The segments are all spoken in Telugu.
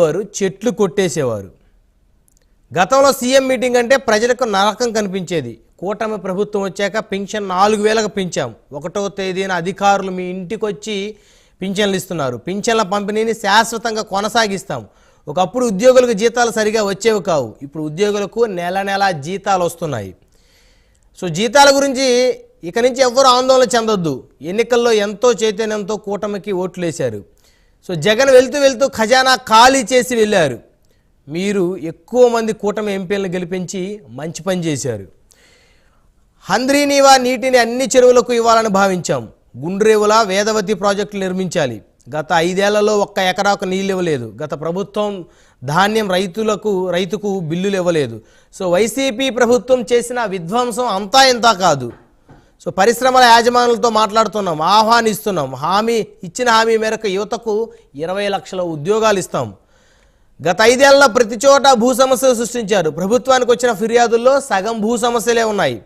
వారు చెట్లు కొట్టేసేవారు. గతంలో సీఎం మీటింగ్ అంటే ప్రజలకు నరకం కనిపించేది. కూటమి ప్రభుత్వం వచ్చాక పింఛన్ నాలుగు వేలకు పెంచాం. ఒకటో తేదీన అధికారులు మీ ఇంటికి వచ్చి పింఛన్లు ఇస్తున్నారు. పింఛన్ల పంపిణీని శాశ్వతంగా కొనసాగిస్తాం. ఒకప్పుడు ఉద్యోగులకు జీతాలు సరిగా వచ్చేవి కావు. ఇప్పుడు ఉద్యోగులకు నెల నెల జీతాలు వస్తున్నాయి. సో జీతాల గురించి ఇక నుంచి ఎవ్వరూ ఆందోళన చెందొద్దు. ఎన్నికల్లో ఎంతో చైతన్యంతో కూటమికి ఓట్లు వేశారు. సో జగన్ వెళ్తూ వెళ్తూ ఖజానా ఖాళీ చేసి వెళ్ళారు. మీరు ఎక్కువ మంది కూటమి ఎంపీలను గెలిపించి మంచి పని చేశారు. హంద్రీనీవా నీటిని అన్ని చెరువులకు ఇవ్వాలని భావించాం. గుండ్రేవుల వేదవతి ప్రాజెక్టులు నిర్మించాలి. గత ఐదేళ్ళలో ఒక్క ఎకరాకు నీళ్ళు ఇవ్వలేదు. గత ప్రభుత్వం ధాన్యం రైతులకు రైతుకు బిల్లులు ఇవ్వలేదు. సో వైసీపీ ప్రభుత్వం చేసిన విధ్వంసం అంతా ఇంతా కాదు. సో పరిశ్రమల యాజమానులతో మాట్లాడుతున్నాం ఆహ్వానిస్తున్నాం. హామీ ఇచ్చిన హామీ మేరకు యువతకు ఇరవై లక్షల ఉద్యోగాలు ఇస్తాం. గత ఐదేళ్ళ ప్రతి చోట భూ సమస్యలు సృష్టించారు. ప్రభుత్వానికి వచ్చిన ఫిర్యాదుల్లో సగం భూ సమస్యలే ఉన్నాయి.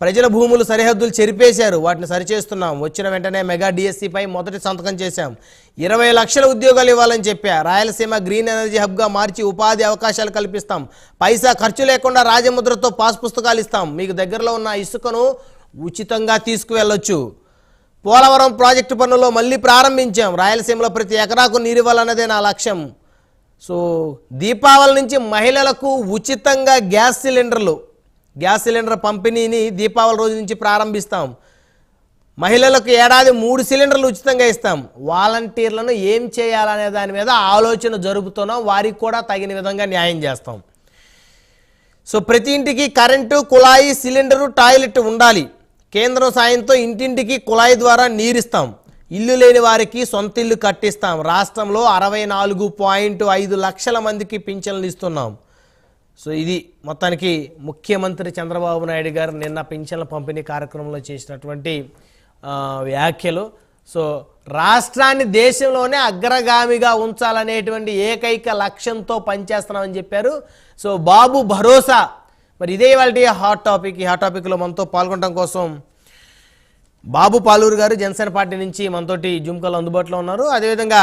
ప్రజల భూములు సరిహద్దులు చెరిపేశారు. వాటిని సరిచేస్తున్నాం. వచ్చిన వెంటనే మెగా డిఎస్సిపై మొదటి సంతకం చేశాం. ఇరవై లక్షల ఉద్యోగాలు ఇవ్వాలని చెప్పా. రాయలసీమ గ్రీన్ ఎనర్జీ హబ్గా మార్చి ఉపాధి అవకాశాలు కల్పిస్తాం. పైసా ఖర్చు లేకుండా రాజముద్రతో పాస్ పుస్తకాలు ఇస్తాం. మీకు దగ్గరలో ఉన్న ఇసుకను ఉచితంగా తీసుకువెళ్ళొచ్చు. పోలవరం ప్రాజెక్టు పనుల్లో మళ్ళీ ప్రారంభించాం. రాయలసీమలో ప్రతి ఎకరాకు నీరు ఇవ్వాలన్నదే నా లక్ష్యం. సో దీపావళి నుంచి మహిళలకు ఉచితంగా గ్యాస్ సిలిండర్లు గ్యాస్ సిలిండర్ పంపిణీని దీపావళి రోజు నుంచి ప్రారంభిస్తాం. మహిళలకు ఏడాది మూడు సిలిండర్లు ఉచితంగా ఇస్తాం. వాలంటీర్లను ఏం చేయాలనే దాని మీద ఆలోచన జరుపుతున్నాం. వారికి కూడా తగిన విధంగా న్యాయం చేస్తాం. సో ప్రతి ఇంటికి కరెంటు కుళాయి సిలిండరు టాయిలెట్ ఉండాలి. కేంద్రం సాయంతో ఇంటింటికి కుళాయి ద్వారా నీరిస్తాం. ఇల్లు లేని వారికి సొంత ఇల్లు కట్టిస్తాం. రాష్ట్రంలో అరవై నాలుగు పాయింట్ ఐదు లక్షల మందికి పింఛన్లు ఇస్తున్నాం. సో ఇది మొత్తానికి ముఖ్యమంత్రి చంద్రబాబు నాయుడు గారు నిన్న పింఛన్ల పంపిణీ కార్యక్రమంలో చేసినటువంటి వ్యాఖ్యలు. సో రాష్ట్రాన్ని దేశంలోనే అగ్రగామిగా ఉంచాలనేటువంటి ఏకైక లక్ష్యంతో పనిచేస్తున్నామని చెప్పారు. సో బాబు భరోసా మరి ఇదే వాళ్ళ హాట్ టాపిక్ ఈ హాట్ టాపిక్లో మనతో పాల్గొనడం కోసం బాబు పాలూరు గారు జనసేన పార్టీ నుంచి మనతోటి జుమ్కలు అందుబాటులో ఉన్నారు. అదేవిధంగా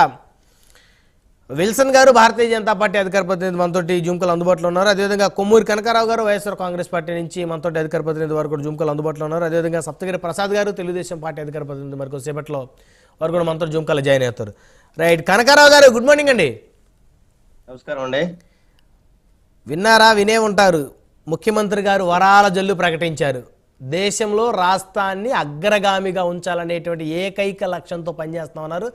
విల్సన్ గారు భారతీయ జనతా పార్టీ అధికార ప్రతినిధి మనతోటి జుమ్కలు అందుబాటులో ఉన్నారు. అదేవిధంగా కొమ్మూరి కనకారావు గారు వైఎస్ఆర్ కాంగ్రెస్ పార్టీ నుంచి మనతోటి అధికార ప్రతినిధి వారు కూడా జుమ్కలు అందుబాటులో ఉన్నారు. అదేవిధంగా సప్తగిరి ప్రసాద్ గారు తెలుగుదేశం పార్టీ అధికార ప్రతినిధి మరి కొద్దిసేపట్లో వారు కూడా మనతో జుమ్కలు జాయిన్ అవుతారు. రైట్ కనకారావు గారు గుడ్ మార్నింగ్ అండి. నమస్కారం అండి. విన్నారా వినే ఉంటారు. ముఖ్యమంత్రి గారు వరాల జల్లు ప్రకటించారు. దేశంలో రాష్ట్రాన్ని అగ్రగామిగా ఉంచాలనేటువంటి ఏకైక లక్ష్యంతో పనిచేస్తామన్నారు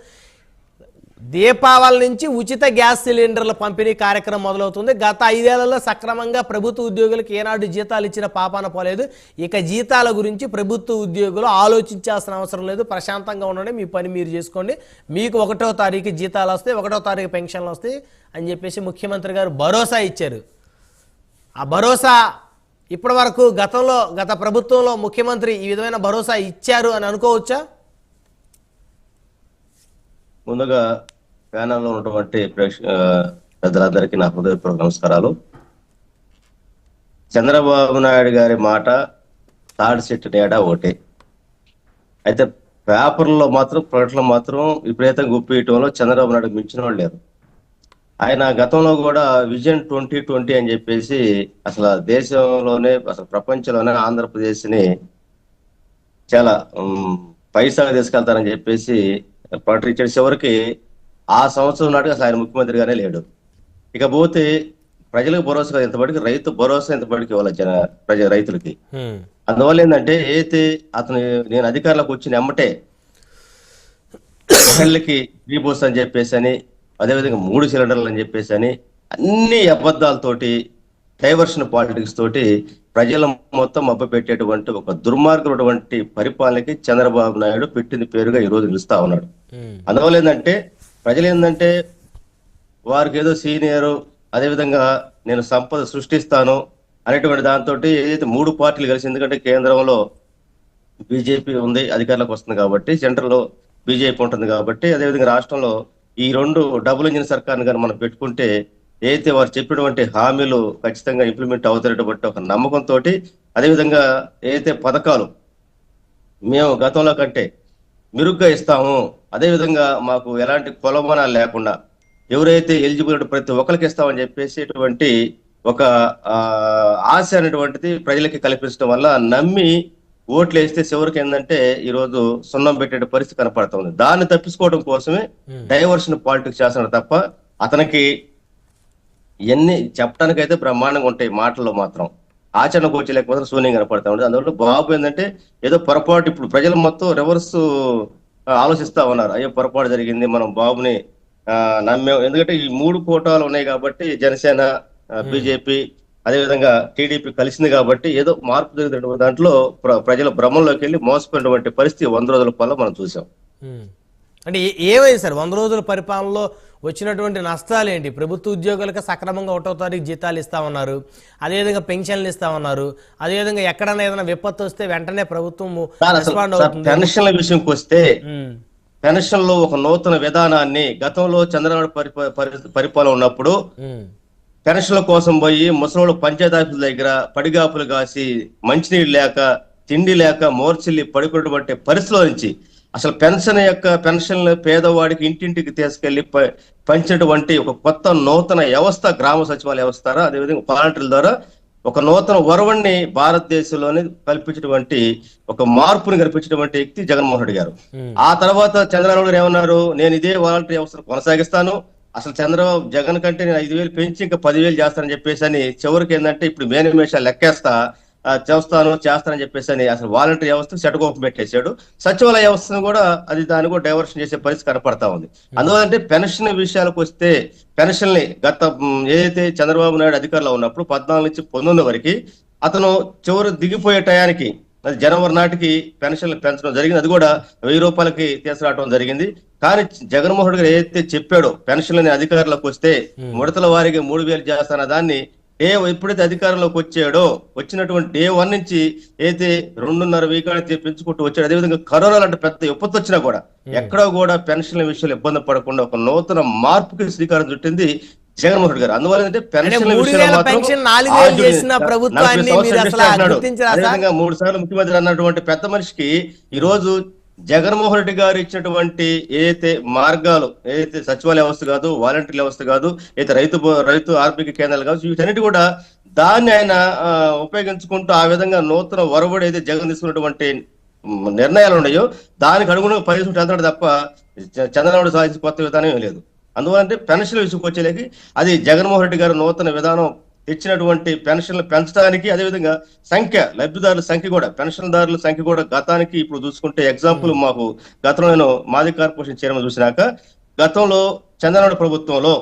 దీపావళి నుంచి ఉచిత గ్యాస్ సిలిండర్ల పంపిణీ కార్యక్రమం మొదలవుతుంది. గత ఐదేళ్ళలో సక్రమంగా ప్రభుత్వ ఉద్యోగులకు ఏనాడు జీతాలు ఇచ్చిన పాపాన పోలేదు. ఇక జీతాల గురించి ప్రభుత్వ ఉద్యోగులు ఆలోచించాల్సిన అవసరం లేదు. ప్రశాంతంగా ఉండండి. మీ పని మీరు చేసుకోండి. మీకు ఒకటో తారీఖు జీతాలు వస్తాయి ఒకటో తారీఖు పెన్షన్లు వస్తాయి అని చెప్పేసి ముఖ్యమంత్రి గారు భరోసా ఇచ్చారు. ఆ భరోసా ఇప్పటి వరకు గతంలో గత ప్రభుత్వంలో ముఖ్యమంత్రి ఈ విధమైన భరోసా ఇచ్చారు అని అనుకోవచ్చా? ముందుగా ప్యానల్లో ఉన్నటువంటి ప్రేక్ష పెద్దలందరికీ నా హృదయపూర్వక నమస్కారాలు. చంద్రబాబు నాయుడు గారి మాట థర్డ్ సెట్ నేడ ఒకటే అయితే పేపర్లో మాత్రం ప్రకటనలో మాత్రం విపరీతంగా గుప్పియటంలో చంద్రబాబు నాయుడు మించిన వాళ్ళు లేరు. ఆయన గతంలో కూడా విజన్ ట్వంటీ ట్వంటీ అని చెప్పేసి అసలు దేశంలోనే అసలు ప్రపంచంలోనే ఆంధ్రప్రదేశ్ని చాలా పైసాగా తీసుకెళ్తారని చెప్పేసి ప్రకటించాడు చివరికి ఆ సంవత్సరం నాటికి అసలు ఆయన ముఖ్యమంత్రిగానే లేడు ఇకపోతే ప్రజలకు భరోసా ఇంతపటికి రైతు భరోసా ఇంతపటికి ఇవ్వాలి జన ప్రజ రైతులకి. అందువల్ల ఏంటంటే ఏదైతే అతను నేను అధికారంలోకి వచ్చిన ఎమ్మటే మహిళలకి ఫ్రీ బూస్ అని చెప్పేసి అని అదేవిధంగా మూడు సిలిండర్లు అని చెప్పేసి అని అన్ని అబద్ధాలతోటి డైవర్షన్ పాలిటిక్స్ తోటి ప్రజల మొత్తం మబ్బ పెట్టేటువంటి ఒక దుర్మార్గమైనటువంటి పరిపాలనకి చంద్రబాబు నాయుడు పెట్టింది పేరుగా ఈ రోజు నిలుస్తా ఉన్నాడు. అందువల్ల ఏంటంటే ప్రజలు ఏంటంటే వారికి ఏదో సీనియర్ అదేవిధంగా నేను సంపద సృష్టిస్తాను అనేటువంటి దాంతో ఏదైతే మూడు పార్టీలు కలిసి ఎందుకంటే కేంద్రంలో బీజేపీ ఉంది అధికారంలోకి వస్తుంది కాబట్టి సెంట్రల్ బీజేపీ ఉంటుంది కాబట్టి అదేవిధంగా రాష్ట్రంలో ఈ రెండు డబుల్ ఇంజిన్ సర్కార్ని కానీ మనం పెట్టుకుంటే ఏదైతే వారు చెప్పినటువంటి హామీలు ఖచ్చితంగా ఇంప్లిమెంట్ అవుతున్నటువంటి ఒక నమ్మకంతో అదేవిధంగా ఏదైతే పథకాలు మేము గతంలో కంటే మెరుగ్గా ఇస్తాము అదేవిధంగా మాకు ఎలాంటి కొలమానాలు లేకుండా ఎవరైతే ఎలిజిబుల్ ప్రతి ఒక్కరికి ఇస్తామని చెప్పేసేటువంటి ఒక ఆశ అనేటువంటిది ప్రజలకి కల్పించడం వల్ల నమ్మి ఓట్లు వేస్తే చివరికి ఏంటంటే ఈ రోజు సున్నం పెట్టే పరిస్థితి కనపడుతుంది దాన్ని తప్పించుకోవడం కోసమే డైవర్షన్ పాలిటిక్స్ చేస్తున్నాడు తప్ప అతనికి ఎన్ని చెప్పడానికి అయితే బ్రహ్మాండంగా ఉంటాయి మాటల్లో మాత్రం. ఆచరణకు వచ్చి లేకపోతే శూన్యం కనపడతా ఉంటుంది అందువల్ల బాబు ఏంటంటే ఏదో పొరపాటు ఇప్పుడు ప్రజలు మొత్తం రివర్స్ ఆలోచిస్తా ఉన్నారు. అయ్యో పొరపాటు జరిగింది మనం బాబుని నమ్మాం. ఎందుకంటే ఈ మూడు కోటాలు ఉన్నాయి కాబట్టి జనసేన బీజేపీ అదేవిధంగా టీడీపీ కలిసింది కాబట్టి ఏదో మార్పు జరిగినటువంటి దాంట్లో ప్ర- ప్రజల భ్రమంలోకి వెళ్ళి మోసపోయినటువంటి పరిస్థితి వంద రోజుల పాల మనం చూసాం. అంటే ఏమైంది సార్ వంద రోజుల పరిపాలనలో వచ్చినటువంటి నష్టాలు ఏంటి ప్రభుత్వ ఉద్యోగులకు సక్రమంగా ఒకటో తారీఖు జీతాలు ఇస్తామన్నారు అదేవిధంగా పెన్షన్లు ఇస్తామన్నారు అదేవిధంగా ఎక్కడైనా ఏదైనా విపత్తు వస్తే వెంటనే ప్రభుత్వం పెన్షన్ల విషయంకి వస్తే. పెన్షన్లో ఒక నూతన విధానాన్ని గతంలో చంద్రబాబు పరిప- పరి- పరిపాలన ఉన్నప్పుడు. పెన్షన్ల కోసం పోయి ముసలోళ్ళు పంచాయతీ ఆఫీసుల దగ్గర పడిగాపులు కాసి మంచినీళ్ళు లేక తిండి లేక మోర్చిల్లి పడిపోయినటువంటి పరిస్థితిలో నుంచి అసలు పెన్షన్ యొక్క పెన్షన్ పేదవాడికి ఇంటింటికి తీసుకెళ్ళి పంచినటువంటి ఒక కొత్త నూతన వ్యవస్థ గ్రామ సచివాలయ వ్యవస్థ ద్వారా అదేవిధంగా వాలంటీర్ల ద్వారా ఒక నూతన వరవణ్ణి భారతదేశంలోనే కల్పించినటువంటి ఒక మార్పుని కల్పించినటువంటి వ్యక్తి జగన్మోహన్ రెడ్డి గారు. ఆ తర్వాత చంద్రబాబు గారు ఏమన్నారు? నేను ఇదే వాలంటరీ వ్యవస్థను కొనసాగిస్తాను. అసలు చంద్రబాబు జగన్ కంటే నేను ఐదు వేలు పెంచి ఇంకా పదివేలు చేస్తానని చెప్పేసి అని చివరికి ఏంటంటే ఇప్పుడు మేనిమేష లెక్కేస్తా చేస్తాను చేస్తానని చెప్పేసి అని అసలు వాలంటరీ వ్యవస్థ సెటకోపం పెట్టేశాడు. సచివాలయ వ్యవస్థను కూడా అది దాన్ని కూడా డైవర్షన్ చేసే పరిస్థితి కనపడతా ఉంది. అందువల్ల అంటే పెన్షన్ విషయాలకు వస్తే పెన్షన్ని గత ఏదైతే చంద్రబాబు నాయుడు అధికారంలో ఉన్నప్పుడు పద్నాలుగు నుంచి పంతొమ్మిది వరకు అతను చివరి దిగిపోయే టయానికి అది జనవరి నాటికి పెన్షన్లు పెంచడం జరిగింది. అది కూడా వెయ్యి రూపాయలకి తీసుకురావడం జరిగింది. కానీ జగన్మోహన్ రెడ్డి గారు ఏదైతే చెప్పాడో పెన్షన్లని అధికారంలోకి వస్తే ముడతల వారికి మూడు వేలు చేస్తాన దాన్ని డే ఎప్పుడైతే అధికారంలోకి వచ్చాడో వచ్చినటువంటి డే వన్ నుంచి అయితే రెండున్నర వీకాన్ని పెంచుకుంటూ వచ్చాడు అదేవిధంగా కరోనా లాంటి పెద్ద విపత్తు వచ్చినా కూడా ఎక్కడో కూడా పెన్షన్ల విషయంలో ఇబ్బంది పడకుండా ఒక నూతన మార్పుకి శ్రీకారం చుట్టింది జగన్మోహన్ రెడ్డి గారు. అందువల్ల ఏంటంటే పెన్షన్ మూడు సార్లు ముఖ్యమంత్రి అన్నటువంటి పెద్ద మనిషికి ఈ రోజు జగన్మోహన్ రెడ్డి గారు ఇచ్చినటువంటి ఏదైతే మార్గాలు ఏదైతే సచివాలయ వ్యవస్థ కాదు వాలంటీర్ వ్యవస్థ కాదు ఏదైతే రైతు రైతు ఆర్థిక కేంద్రాలు కాదు వీటన్నిటి కూడా దాన్ని ఆయన ఉపయోగించుకుంటూ ఆ విధంగా నూతన వరవడి అయితే జగన్ తీసుకున్నటువంటి నిర్ణయాలు ఉన్నాయో దానికి అనుగుణంగా పరిస్థితి వెళ్తాడు తప్ప చంద్రబాబు సాధించిన కొత్త విధానం ఏం లేదు. అందువల్ల అంటే పెన్షన్ విసుకొచ్చేలేకి అది జగన్మోహన్ రెడ్డి గారు నూతన విధానం తెచ్చినటువంటి పెన్షన్లు పెంచడానికి అదేవిధంగా సంఖ్య లబ్ధిదారుల సంఖ్య కూడా పెన్షన్దారుల సంఖ్య కూడా గతానికి ఇప్పుడు చూసుకుంటే ఎగ్జాంపుల్ మాకు గతంలో నేను మాది కార్పొరేషన్ చైర్మన్ చూసినాక గతంలో చంద్రబాబు ప్రభుత్వంలో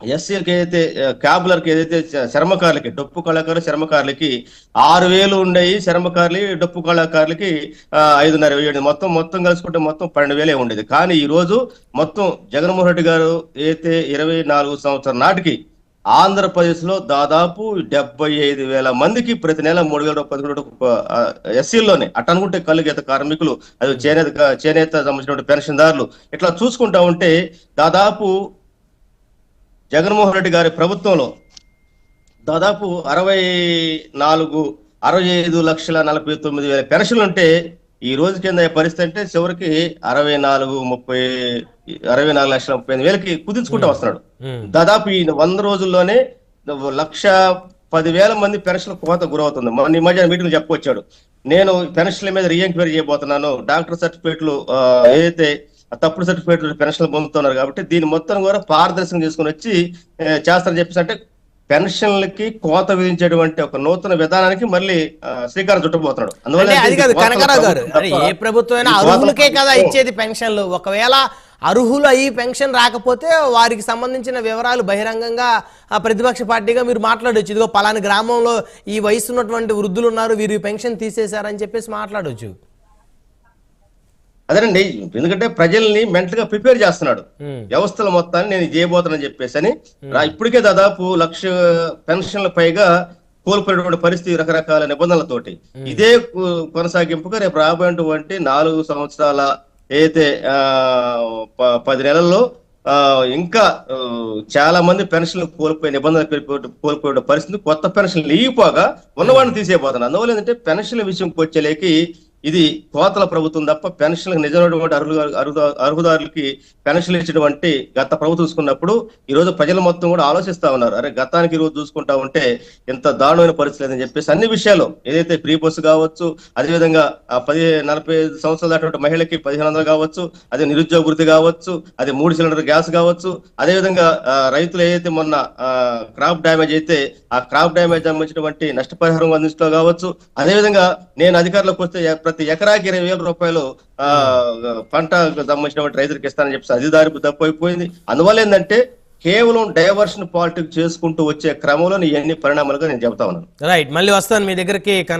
ఎస్సీలకి ఏదైతే క్యాబులర్కి ఏదైతే చర్మకారులకి డొప్పు కళాకారులు చర్మకారులకి ఆరు వేలు ఉండేవి చర్మకారులు డొప్పు కళాకారులకి ఐదున్నర వేలు మొత్తం మొత్తం కలుసుకుంటే మొత్తం పన్నెండు వేలే ఉండేది. కానీ ఈ రోజు మొత్తం జగన్మోహన్ రెడ్డి గారు ఏదైతే ఇరవై నాలుగు సంవత్సరం నాటికి ఆంధ్రప్రదేశ్లో దాదాపు డెబ్బై ఐదు వేల మందికి ప్రతి నెల మూడు వేల పదకొండు ఎస్సీల్లోనే. అట్ట అనుకుంటే కళ్ళు గీత కార్మికులు అది చేనేత చేనేత సంబంధించినటువంటి పెన్షన్దారులు. ఇట్లా చూసుకుంటా ఉంటే దాదాపు జగన్మోహన్ రెడ్డి గారి ప్రభుత్వంలో దాదాపు అరవై నాలుగు అరవై ఐదు లక్షల నలభై తొమ్మిది వేల పెన్షన్లు ఉంటే ఈ రోజు కింద పరిస్థితి అంటే చివరికి అరవై నాలుగు ముప్పై అరవై నాలుగు లక్షల ముప్పై ఎనిమిది వేలకి కుదించుకుంటూ వస్తున్నాడు. దాదాపు ఈ వంద రోజుల్లోనే లక్ష పదివేల మంది పెన్షన్ కోత గురవుతుంది. మొన్న ఈ మధ్య మీటింగ్ చెప్పొచ్చాడు నేను పెన్షన్ల మీద రీఎంక్వైరీ చేయబోతున్నాను. డాక్టర్ సర్టిఫికేట్లు ఏదైతే తప్పుడు సర్టిఫికేట్లు పెన్షన్లు పొందుతున్నారు కాబట్టి దీని మొత్తం కూడా పారదర్శకం చేసుకుని వచ్చి చేస్తారని చెప్పేసి అంటే పెన్షన్లకి కోత విధించేటువంటి ఒక నూతన విధానానికి మళ్ళీ శ్రీకారం చుట్టబోతున్నాడు. అంటే అది కాదు కనకరావు గారు. ఏ ప్రభుత్వం అయినా ఈ కోతల అర్హులకే కదా ఇచ్చేది పెన్షన్లు. ఒకవేళ అర్హులు అయ్యి పెన్షన్ రాకపోతే వారికి సంబంధించిన వివరాలు బహిరంగంగా ప్రతిపక్ష పార్టీగా మీరు మాట్లాడొచ్చు. ఇదిగో పలాని గ్రామంలో ఈ వయసు ఉన్నటువంటి వృద్ధులు ఉన్నారు వీరు పెన్షన్ తీసేశారని చెప్పేసి మాట్లాడొచ్చు. అదేనండి ఎందుకంటే ప్రజల్ని మెంటల్గా ప్రిపేర్ చేస్తున్నాడు. వ్యవస్థల మొత్తాన్ని నేను చేయబోతానని చెప్పేసి అని. ఇప్పటికే దాదాపు లక్ష పెన్షన్ల పైగా కోల్పోయినటువంటి పరిస్థితి రకరకాల నిబంధనలతోటి. ఇదే కొనసాగింపుగా రేపు రాబోయేటువంటి నాలుగు సంవత్సరాల ఏదైతే పది నెలల్లో ఇంకా చాలా మంది పెన్షన్లు కోల్పోయే నిబంధనలు కోల్పోయే- కోల్పోయే పరిస్థితి కొత్త పెన్షన్లు ఇగిపోగా ఉన్నవాడిని తీసేయబోతున్నారు అందువల్ల ఏంటంటే పెన్షన్ల విషయంకి వచ్చేలేకి ఇది కోతల ప్రభుత్వం తప్ప పెన్షన్లకు నిజమైనటువంటి అర్హులు అర్హుదారులకి పెన్షన్లు ఇచ్చినటువంటి గత ప్రభుత్వం చూసుకున్నప్పుడు ఈ రోజు ప్రజలు మొత్తం కూడా ఆలోచిస్తా ఉన్నారు. అరే గతానికి ఈరోజు రోజు చూసుకుంటా ఉంటే ఇంత దారుణమైన పరిస్థితి లేదని చెప్పేసి అన్ని విషయాలు ఏదైతే ఫ్రీ బస్సు కావచ్చు అదేవిధంగా ఆ పది నలభై ఐదు సంవత్సరాలు దాటినటువంటి మహిళకి పదిహేను వందలు కావచ్చు అదే నిరుద్యోగ వృత్తి కావచ్చు అదే మూడు సిలిండర్ గ్యాస్ కావచ్చు అదేవిధంగా రైతులు ఏదైతే మొన్న క్రాప్ డ్యామేజ్ అయితే ఆ క్రాప్ డ్యామేజ్ సంబంధించినటువంటి నష్టపరిహారం అందించడం కావచ్చు అదేవిధంగా నేను అధికారులకు వస్తే ప్రతి ఎకరాకి ఇరవై వేల రూపాయలు ఆ, పంట సంబంధించినటువంటి రైతులకు ఇస్తానని చెప్పి అది దారి తప్పైపోయింది అందువల్ల ఏంటంటే కేవలం డైవర్షన్ పాలిటిక్స్ చేసుకుంటూ వచ్చే క్రమంలో ఇవన్నీ పరిణామాలుగా నేను చెబుతా ఉన్నాను. రైట్ మళ్ళీ వస్తాను మీ దగ్గరికి.